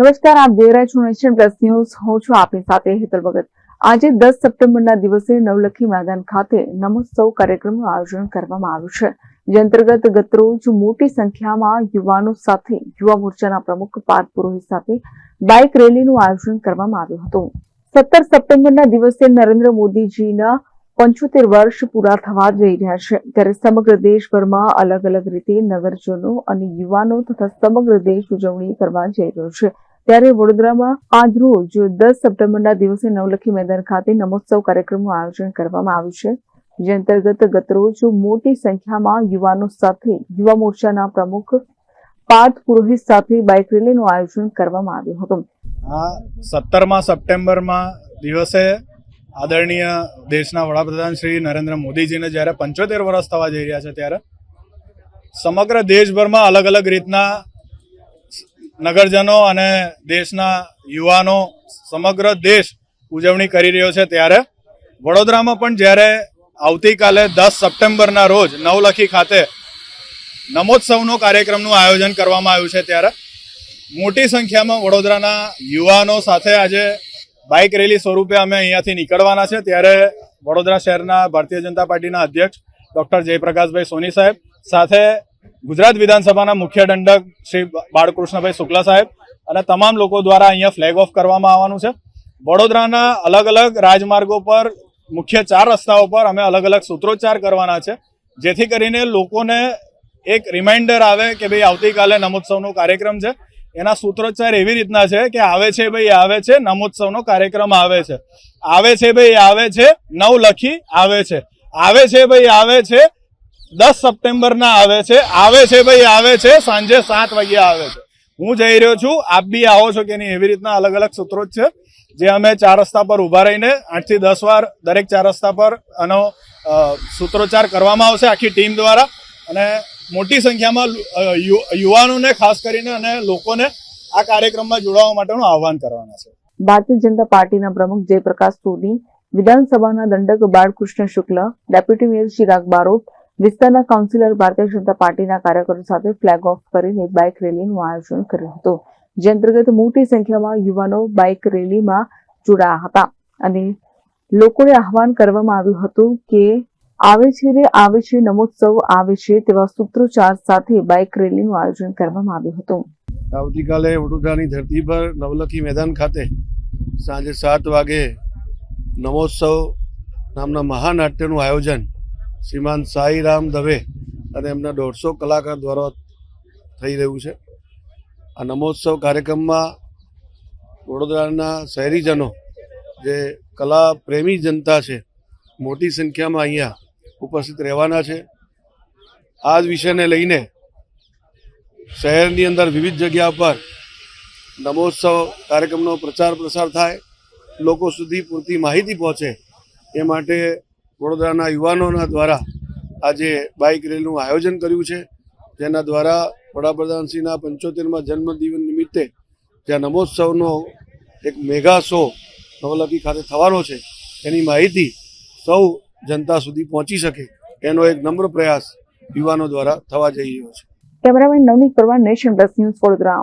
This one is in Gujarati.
નમસ્કાર, આપ જોઈ રહ્યા છો નેશન પ્લસ ન્યૂઝ હું છું આપની સાથે હેતલ ભગત. આજે દસ સપ્ટેમ્બરના દિવસે નવલખી મેદાન ખાતે નમોત્સવ કાર્યક્રમનું આયોજન કરવામાં આવ્યું છે. જે અંતર્ગત ગતરોજ મોટી સંખ્યામાં યુવાનો સાથે, યુવા મોરચાના પ્રમુખ પાર્થ પુરોહિત સાથે બાઇક રેલીનું આયોજન કરવામાં આવ્યું હતું. સત્તર સપ્ટેમ્બરના દિવસે નરેન્દ્ર મોદીજીના પંચોતેર વર્ષ પૂરા થવા જઈ રહ્યા છે. ત્યારે સમગ્ર દેશભરમાં અલગ અલગ રીતે નગરજનો અને યુવાનો તથા સમગ્ર દેશ ઉજવણી કરવા જઈ રહ્યો છે. ત્યારે વડોદરામાં આજરોજ દસ સપ્ટેમ્બરના દિવસે નવલખી મેદાન ખાતે નમોત્સવ કાર્યક્રમનું આયોજન કરવામાં આવ્યું છે, જે અંતર્ગત ગતરોજ મોટી સંખ્યામાં યુવાનો સાથે, યુવા મોરચાના પ્રમુખ પાર્થ પુરોહિત સાથે બાઇક રેલીનું આયોજન કરવામાં આવ્યું હતું. આ સત્તરમા સપ્ટેમ્બરમાં દિવસે આદરણીય દેશના વડાપ્રધાન શ્રી નરેન્દ્ર મોદીજીને જ્યારે પંચોતેર વર્ષ થવા જઈ રહ્યા છે ત્યારે સમગ્ર દેશભરમાં અલગ અલગ રીતના નગરજનો અને દેશના યુવાનો સમગ્ર દેશ ઉજવણી કરી રહ્યો છે ત્યારે વડોદરામાં પણ જ્યારે આવતીકાલે દસ સપ્ટેમ્બરના રોજ નવલખી ખાતે નમોત્સવનો કાર્યક્રમનું આયોજન કરવામાં આવ્યું છે ત્યારે મોટી સંખ્યામાં વડોદરાના યુવાનો સાથે આજે બાઇક રેલી સ્વરૂપે અમે અહીંયાથી નીકળવાના છે. ત્યારે વડોદરા શહેરના ભારતીય જનતા પાર્ટીના અધ્યક્ષ ડૉક્ટર જયપ્રકાશભાઈ સોની સાહેબ સાથે ગુજરાત વિધાનસભાના મુખ્ય દંડક શ્રી બાળકૃષ્ણભાઈ શુક્લા સાહેબ અને તમામ લોકો દ્વારા અહીંયા ફ્લેગ ઓફ કરવામાં આવવાનું છે. વડોદરાના અલગ અલગ રાજમાર્ગો પર મુખ્ય ચાર રસ્તાઓ પર અમે અલગ અલગ સૂત્રોચ્ચાર કરવાના છે, જેથી કરીને લોકોને એક રિમાઇન્ડર આવે કે ભાઈ આવતીકાલે નમોત્સવનો કાર્યક્રમ છે. એના સૂત્રોચ્ચાર એવી રીતના છે કે આવે છે ભાઈ, આવે છે, નમોત્સવનો કાર્યક્રમ આવે છે. આવે છે ભાઈ, આવે છે, નવ લખી આવે છે. આવે છે ભાઈ, આવે છે દસ સપ્ટેમ્બરના આવે છે આવે છે ભાઈ, આવે છે, સાંજે સાત વાગ્યા આવે છે. હું જઈ રહ્યો છું, આપ બી આવો છો કે નહીં, એવી રીતના અલગ અલગ સૂત્રો જ છે. જે અમે ચાર રસ્તા પર ઊભા રહીને આઠથી દસ વાર દરેક ચાર રસ્તા પર આનો સૂત્રોચ્ચાર કરવામાં આવશે આખી ટીમ દ્વારા. અને મોટી સંખ્યામાં યુવાનોને, ખાસ કરીને અને લોકોને આ કાર્યક્રમમાં જોડાવા માટેનું આહવાન કરવાના છે. ભારતીય જનતા પાર્ટીના પ્રમુખ જયપ્રકાશ સોની, વિધાનસભાના દંડક બાળકૃષ્ણ શુક્લ, ડેપ્યુટી મેયર ચિરાગ બારોટ વિસ્તારના કાઉન્સિલર ભારતીય જનતા પાર્ટીના કાર્યકરો સાથે ફ્લેગ ઓફ કરીને બાઇક રેલીનું આયોજન કર્યું હતું. જે અંતર્ગત મોટી સંખ્યામાં યુવાનો બાઇક રેલીમાં જોડાયા હતા અને લોકોને આહવાન કરવામાં આવ્યું હતું કે આવે છે રે, આવે છે, નમોત્સવ આવે છે તેવા સૂત્રોચ્ચાર સાથે બાઇક રેલીનું આયોજન કરવામાં આવ્યું હતું. આવતીકાલે વડોદરાની ધરતી પર નવલખી મેદાન ખાતે સાંજે સાત વાગે નમોત્સવ નામના મહાનાટ્યનું આયોજન શ્રીમાન સાઈરામ દવે અને એમના દોઢસો કલાકાર દ્વારા થઈ રહ્યું છે. આ નમોત્સવ કાર્યક્રમમાં વડોદરાના શહેરીજનો, જે કલા પ્રેમી જનતા છે, મોટી સંખ્યામાં અહીંયા ઉપસ્થિત રહેવાના છે. આ જ વિષયને લઈને શહેરની અંદર વિવિધ જગ્યા પર નમોત્સવ કાર્યક્રમનો પ્રચાર પ્રસાર થાય, લોકો સુધી પૂરતી માહિતી પહોંચે એ માટે વડોદરાના યુવાનોના દ્વારા આજે બાઇક રેલીનું આયોજન કર્યું છે. જેના દ્વારા વડાપ્રધાનશ્રીના પંચોતેરમાં જન્મદિવસ નિમિત્તે જ્યાં નમોત્સવનો એક મેગા શો નવલખી ખાતે થવાનો છે, એની માહિતી સૌ જનતા સુધી પહોંચી શકે એનો એક નમ્ર પ્રયાસ યુવાનો દ્વારા થવા જઈ રહ્યો છે. Cameraman Navneet Parmar Nation Plus News Vadodara.